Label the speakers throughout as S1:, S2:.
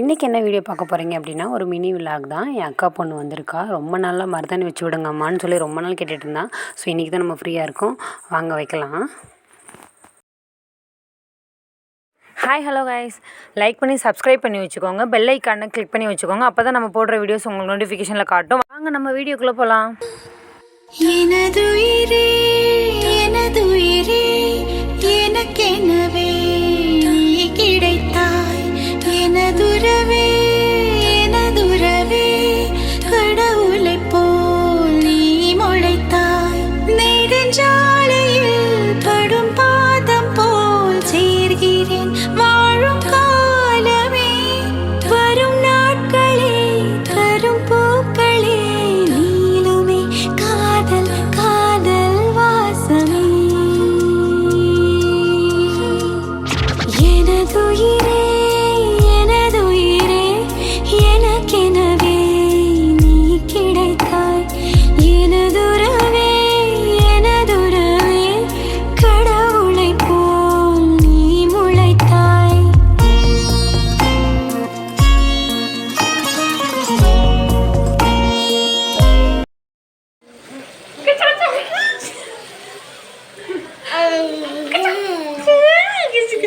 S1: இன்றைக்கி என்ன வீடியோ பார்க்க போகிறீங்க அப்படின்னா ஒரு மினி விலாக் தான். என் அக்கா பொண்ணு வந்திருக்கா. ரொம்ப நாளாக மருதாணி வச்சு விடுங்கம்மான்னு சொல்லி ரொம்ப நாள் கேட்டுட்டு இருந்தான் ஸோ இன்றைக்கி தான் நம்ம ஃப்ரீயாக இருக்கோம். வாங்க வைக்கலாம். ஹாய் ஹலோ கைஸ் லைக் பண்ணி சப்ஸ்கிரைப் பண்ணி வச்சுக்கோங்க. பெல் ஐக்கானை கிளிக் பண்ணி வச்சுக்கோங்க. அப்போ தான் நம்ம போடுற வீடியோஸ் உங்களுக்கு நோட்டிஃபிகேஷனில் காட்டும். வாங்க நம்ம வீடியோக்குள்ளே போகலாம்
S2: எனதுயிரே எனதுயிரே angel.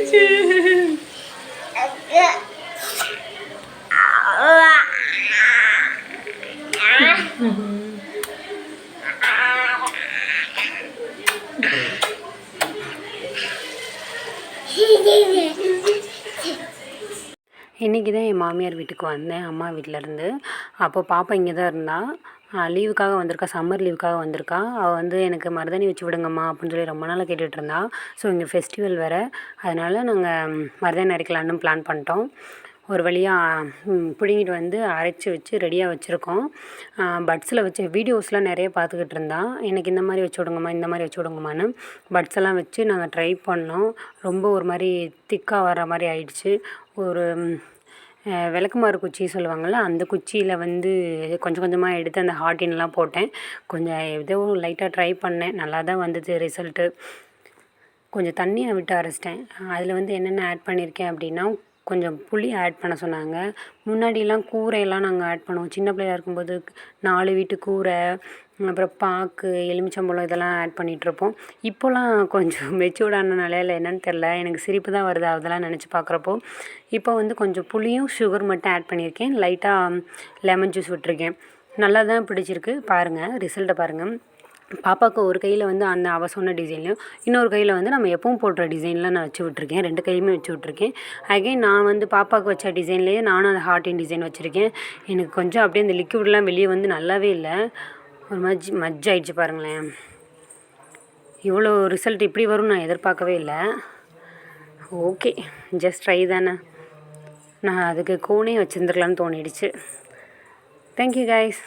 S2: পেয়েছে
S1: இன்றைக்கி தான் என் மாமியார் வீட்டுக்கு வந்தேன் அம்மா வீட்டிலேருந்து அப்போ பாப்பா இங்கே தான் இருந்தாள் லீவுக்காக வந்திருக்கா சம்மர் லீவுக்காக வந்திருக்கா. அவள் வந்து எனக்கு மருதாணி வச்சு விடுங்கம்மா அப்படின்னு சொல்லி ரொம்ப நாளாக கேட்டுகிட்டு இருந்தா. ஸோ இங்கே ஃபெஸ்டிவல் வேறு. அதனால் நாங்கள் மருதாணி அரைக்கலான்னு பிளான் பண்ணிட்டோம். ஒரு வழியாக பிடுங்கிட்டு வந்து அரைச்சி வச்சு ரெடியாக வச்சுருக்கோம். பட்ஸில் வச்சு வீடியோஸ்லாம் நிறைய பார்த்துக்கிட்டு இருந்தா எனக்கு இந்த மாதிரி வச்சு விடுங்கம்மா இந்த மாதிரி வச்சு விடுங்கம்மான்னு பட்ஸ் எல்லாம் வச்சு நாங்கள் ட்ரை பண்ணோம். ரொம்ப ஒரு மாதிரி திக்காக வர மாதிரி ஆயிடுச்சு. ஒரு விளக்குமாறு குச்சி சொல்லுவாங்கள்ல அந்த குச்சியில் வந்து கொஞ்சம் கொஞ்சமாக எடுத்து அந்த ஹார்டின்லாம் போட்டேன். கொஞ்சம் ஏதோ லைட்டாக ட்ரை பண்ணேன். நல்லா தான் வந்தது ரிசல்ட்டு கொஞ்சம் தண்ணியை விட்டு அரைச்சிட்டேன். அதில் வந்து என்னென்ன ஆட் பண்ணியிருக்கேன் அப்படின்னா கொஞ்சம் புளி ஆட் பண்ண சொன்னாங்க. முன்னாடிலாம் கூரையெல்லாம் நாங்கள் ஆட் பண்ணுவோம். சின்ன பிள்ளையா இருக்கும்போது நாலு வீட்டு கூரை அப்புறம் பாக்கு எலுமிச்சம்பழம் இதெல்லாம் ஆட் பண்ணிகிட்ருப்போம் இப்போலாம் கொஞ்சம் மெச்சூர்டான இல்லை என்னன்னு தெரில எனக்கு சிரிப்பு தான் வருது. அதெல்லாம் நினச்சி பார்க்குறப்போ இப்போ வந்து கொஞ்சம் புளியும் சுகர் மட்டும் ஆட் பண்ணியிருக்கேன். லைட்டாக லெமன் ஜூஸ் விட்டுருக்கேன். நல்லா தான் பிடிச்சிருக்கு பாருங்கள் ரிசல்ட்டை பாருங்கள் பாப்பாவுக்கு ஒரு கையில் வந்து அந்த அவள் சொன்ன டிசைன்லையும் இன்னொரு கையில் வந்து நம்ம எப்பவும் போடுற டிசைன்லாம் நான் வச்சு விட்ருக்கேன் ரெண்டு கையுமே வச்சு விட்ருக்கேன் அகைன் நான் வந்து பாப்பாவுக்கு வச்ச டிசைன்லேயே நானும் அந்த ஹார்ட்டின் டிசைன் வச்சுருக்கேன். எனக்கு கொஞ்சம் அப்படியே அந்த லிக்விட்லாம் வெளியே வந்து நல்லாவே இல்லை. ஒரு மஜ் மஜ் ஆயிடுச்சு பாருங்களேன். இவ்வளோ ரிசல்ட் இப்படி வரும்னு நான் எதிர்பார்க்கவே இல்லை. ஓகே ஜஸ்ட் ட்ரை தானே. நான் அதுக்கு கோனே வச்சுருந்துருக்கலான்னு தோணிடுச்சு. Thank you guys